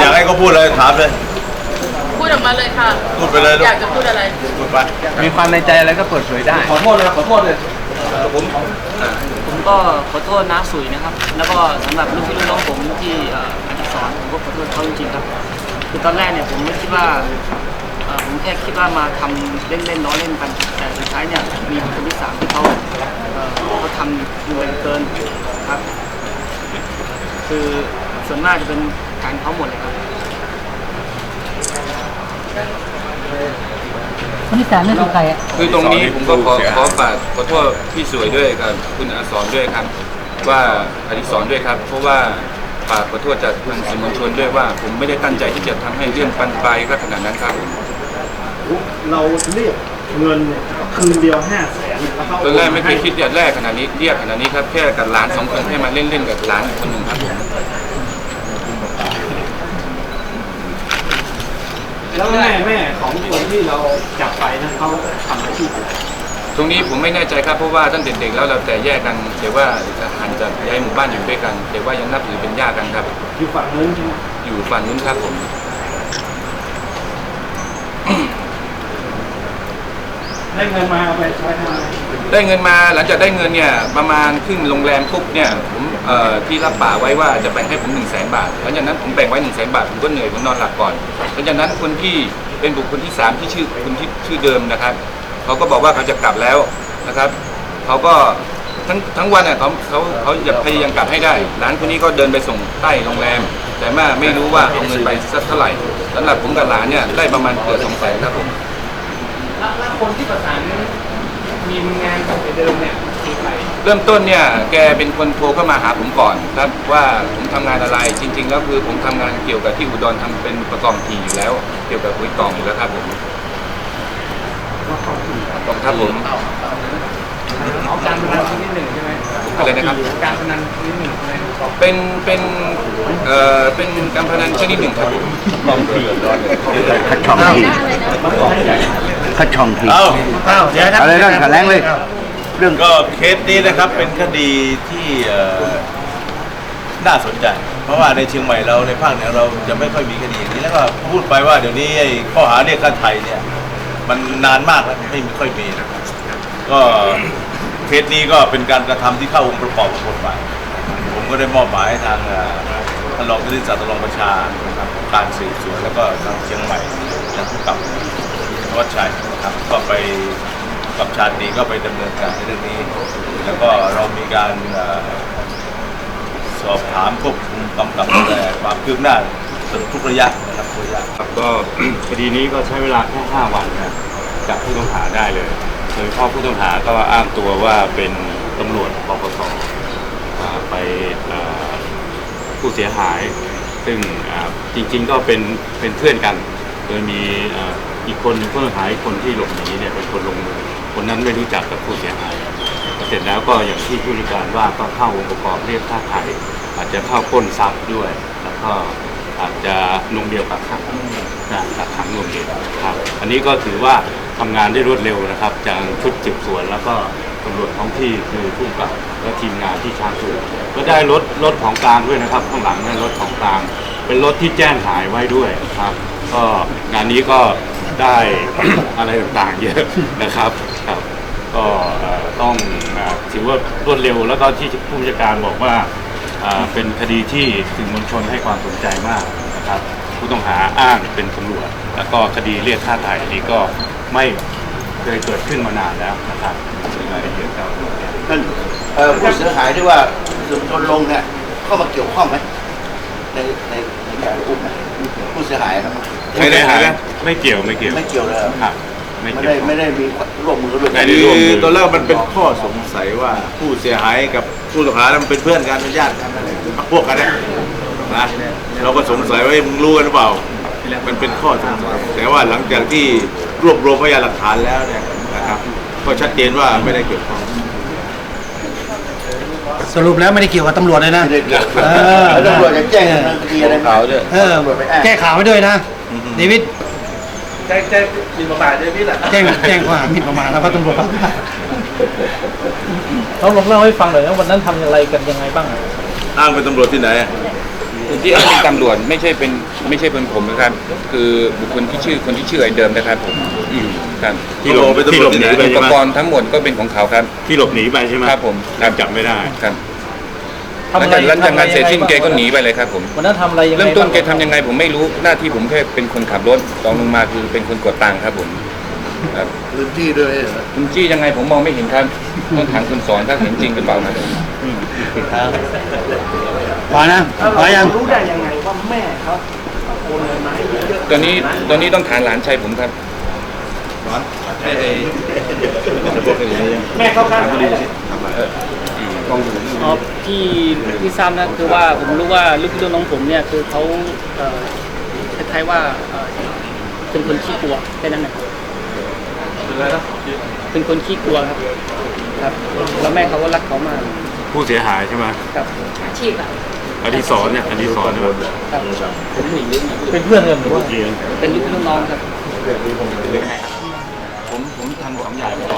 อยากให้เขาพูดอะไรถามเลย พูดออกมาเลยค่ะ พูดไปเลยลูก อยากจะพูดอะไร พูดไปมีความในใจอะไรก็เปิดเผยได้ ขอโทษเลยขอโทษเลยผมผมก็ขอโทษน้าสุยนะครับ แล้วก็สำหรับลูกพี่ลูกน้องผมที่เอ่อสอนผมก็ขอโทษเขาจริงๆครับ คือตอนแรกเนี่ยผมไม่คิดว่าเอ่อผมแค่คิดว่ามาทำเล่นๆล้อเล่นกัน แต่สุดท้ายเนี่ยมีคนที่สามที่เขาเอ่อเขาทำดูเกินครับ คือส่วนมากจะเป็น การเขาหมดเลยครับคนที่สามนี่คือใครอะคือตรงนี้ผมก็ขอขอฝากขอโทษพี่สวยด้วยกับคุณอาสอนด้วยครับ ว่าอดิศรด้วยครับ เพราะว่าฝากขอโทษจากทางสื่อมวลชนด้วยว่า ผมไม่ได้ตั้งใจที่จะทำให้เรื่องปันปลายก็ขนาดนั้นครับผมเราเรียกเงินเนี่ยคืนเดียวห้าแสนแล้วเขาตอนแรกไม่เคยคิดอย่างแรกขนาดนี้เรียกขนาดนี้ครับแค่กับหลานสองคนให้มาเล่นๆกับหลานอีกคนหนึ่งครับผม แล้วแม่แม่ของคนที่เราจับไปนั้นเขาทำอาชีพอะไรตรงนี้ผมไม่แน่ใจครับเพราะว่าตั้งแต่เด็กแล้วเราแต่แยกกันแต่ว่าหันจากย้ายหมู่บ้านอยู่ด้วยกัน แต่ว่ายังนับถือเป็นญาติกันครับ อยู่ฝั่งนู้นใช่ไหมอยู่ฝั่งนู้นครับผม ได้เงินมาเอาไปใช้ทำอะไรได้เงินมาหลังจากได้เงินเนี่ยประมาณครึ่งโรงแรมปุ๊บเนี่ยผมเอ่อที่รับปากไว้ว่าจะแบ่งให้ผม1นึ่งแสนบาทหลังจากนั้นผมแบ่งไว้1นึ่งแสนบาทผมก็เหนื่อยผมนอนหลับก่อนหลังจากนั้นคนที่เป็นบุคคลที่สามที่ชื่อคนที่ชื่อเดิมนะครับเขาก็บอกว่าเขาจะกลับแล้วนะครับเขาก็ทั้งทั้งวันเนี่ยเขาเขาเขาจะพยายามกลับให้ได้หลานคนนี้ก็เดินไปส่งใต้โรงแรม แต่ว่าไม่รู้ว่าเอาเงินไปสักเท่าไหร่สำหรับผมกับหลานเนี่ยได้ประมาณเกือบสองแสนครับผม แล้วคนที่ประสานมีงานตั้งแต่เดิมเนี่ยคือใครเริ่มต้นเนี่ยแกเป็นคนโทรเข้ามาหาผมก่อนครับว่าผมทำงานอะไรจริง ๆ แล้วคือผมทำงานเกี่ยวกับที่อุดรทำเป็นประกอบทีอยู่แล้ว เกี่ยวกับปุ๋ยกล่องอยู่แล้วครับผมครับผมเอาการพนันชนิดหนึ่งใช่ไหมอะไรนะครับ การพนันชนิดหนึ่งใช่ไหมเป็นเป็นเอ่อเป็นการพนันชนิดหนึ่งครับผมคัดช่องที คัดช่องที เอ้าอะไรนั่นแถลงเลย เรื่องก็เคสนี้นะครับเป็นคดีที่เอ่อน่าสนใจ เพราะว่าในเชียงใหม่เราในภาคเหนือเราจะไม่ค่อยมีคดีอย่างนี้แล้วก็พูดไปว่าเดี๋ยวนี้ไอ้ข้อหาเรียกค่าไทยเนี่ย มันนานมากแล้วไม่ค่อยมีนะครับก็เคสนี้ก็เป็นการกระทำที่เข้าองค์ประกอบของกฎหมายผมก็ได้มอบหมายให้ทางเอ่อท่านรองผู้บัญชาการตรวจประชานะครับการสืบสวนแล้วก็ทางเชียงใหม่และผู้กำกับ วัดชัย นะครับ ก็ไปกับชาตินี้ก็ไปดำเนินการในเรื่องนี้ แล้วก็เรามีการสอบถามควบคุมกำกับดูแลความคืบหน้าทุกระยะนะครับทุกระยะครับก็คดีนี้ก็ใช้เวลาแค่5วันนะจับผู้ต้องหาได้เลยโดยพาะผู้ต้องหาก็อ้างตัวว่าเป็นตำรวจปปสไปผู้เสียหาย ซึ่งจริงๆก็เป็นเป็นเพื่อนกัน โดยมีอีกคนหนึ่งผู้ต้องหาอีกคนที่หลบหนีเนี่ยเป็นคนลงมือคนนั้นไม่รู้จักกับผู้เสียหายเสร็จแล้วก็อย่างที่ผู้ริการว่าก็เข้าองค์ประกอบเรียกค่าไถ่อาจจะเข้าป้นทรัพย์ด้วย แล้วก็อาจจะนวงเดียวกับขังนะกักขังนวงเดียวครับ อันนี้ก็ถือว่าทำงานได้รวดเร็วนะครับจากชุดสืบสวนแล้วก็ตำรวจท้องที่คือผู้กำกับและทีมงานที่ชาร์จตัวก็ได้รถรถของกลางด้วยนะครับ ข้างหลังนั่นรถของกลาง เป็นรถที่แจ้งหายไว้ด้วยครับ ก็งานนี้ก็ได้ อะไรต่างๆเยอะนะครับครับก็เอ่อต้องอ่าถือว่ารวดเร็วแล้วก็ที่ผู้บัญชาการบอกว่าอ่าเป็นคดีที่สื่อมวลชนให้ความสนใจมากนะครับผู้ต้องหาอ้างเป็นตำรวจ แล้วก็คดีเรียกค่าไถ่นี้ก็ไม่เคยเกิดขึ้นมานานแล้วนะครับรายละเอียดครับนั่นเอ่อผู้เสียหายที่ว่าสื่อมวลชนลงเนี่ยเข้ามาเกี่ยวข้องไหมในในในการอุ้มไหม เสียหายครับไม่ได้หาไม่เกี่ยวไม่เกี่ยวไม่เกี่ยวเลยเหรอครับไม่ไม่เกี่ยได้วไม่ได้มีร่วมมือด้วยไม่ได้คืร่วมอมือตอนแรกมันเป็นข้อสงสัยว่าผู้เสียหายกับผู้ต้องหานั้นมันเป็นเพื่อนกันเป็นญาติกันอะไรพวกกันเนี่ยนะเราก็สงสัยว่าเอ้ยมึงรู้กันหรือเปล่า มันเป็นข้อสงสัยแต่ว่าหลังจากที่รวบรวมพยานหลักฐานแล้วเนี่ยนะครับก็ชัดเจนว่าไม่ได้เกี่ยวข้อง สรุปแล้วไม่ได้เกี่ยวกับตำรวจเลยนะ ไม่ได้เกี่ยวเออ แล้วตำรวจจะแจ้งดำเนินคดีอะไรไหมเออ ตำรวจไปอ้างแก้ข่าวไว้ด้วยนะเดวิดแจ้งแจ้งมีประมาทด้วยพี่แหละแจ้งแจ้งข้อหาหมิ่นประมาทแล้วก็ตำรวจครับเราลองเล่าให้ฟังหน่อยนะวันนั้นทำอะไรกันยังไงบ้างอ้างเป็นตำรวจที่ไหนอะ คนที่อ้างเป็นตำรวจไม่ใช่เป็นไม่ใช่เป็นผมนะครับ คือบุคคลที่ชื่อคนที่ชื่อไอ้เดิมนะครับผมครับที่หลบโอ้เป็นตำรวจที่หลบหนีไปอุใช่ปไหม กรณ์ทั้งหมดก็เป็นของเขาครับ ที่หลบหนีไปใช่ไหมครับผมยังจับไม่ได้ ครับหลังจากหลังจากงานเสร็จสิ้นแกก็หนีไปเลยครับผม วันนั้นทำอะไรยังไงเริ่มต้นแกทำยังไงผมไม่รู้หน้าที่ผมแค่เป็นคนขับรถตองลงมาคือเป็นคนกดตังค์ครับผมครับพื้นที่ด้วยเหรอคุณจี้ยังไงผมมองไม่เห็นครับต้องถามคุณสอนถ้าเห็นจริงหรือเปล่านะ พอนะพอยังรู้ได้ยังไงว่าแม่เขาโอนเงินมาให้เยอะตอนนี้ตอนนี้ต้องถามหลานชายผมครับแม่เขาค้าขายอ๋อที่ที่ทราบนะคือว่าผมรู้ว่าลูกพี่ลูกน้องผมเนี่ยคือเขาเอ่อคล้ายๆว่าเอ่อเป็นคนขี้กลัวแค่นั้นนะเป็นคนขี้กลัวครับ ครับแล้วแม่เขาก็รักเขามาก ผู้เสียหายใช่ไหมครับอาชีพอะอดีศรเนี่ยอดีศรเนี่ยครับเป็นเพื่อนกันหรือว่าเป็นลูกพี่ลูกน้องครับผมผมทำสองอย่างต่อเลย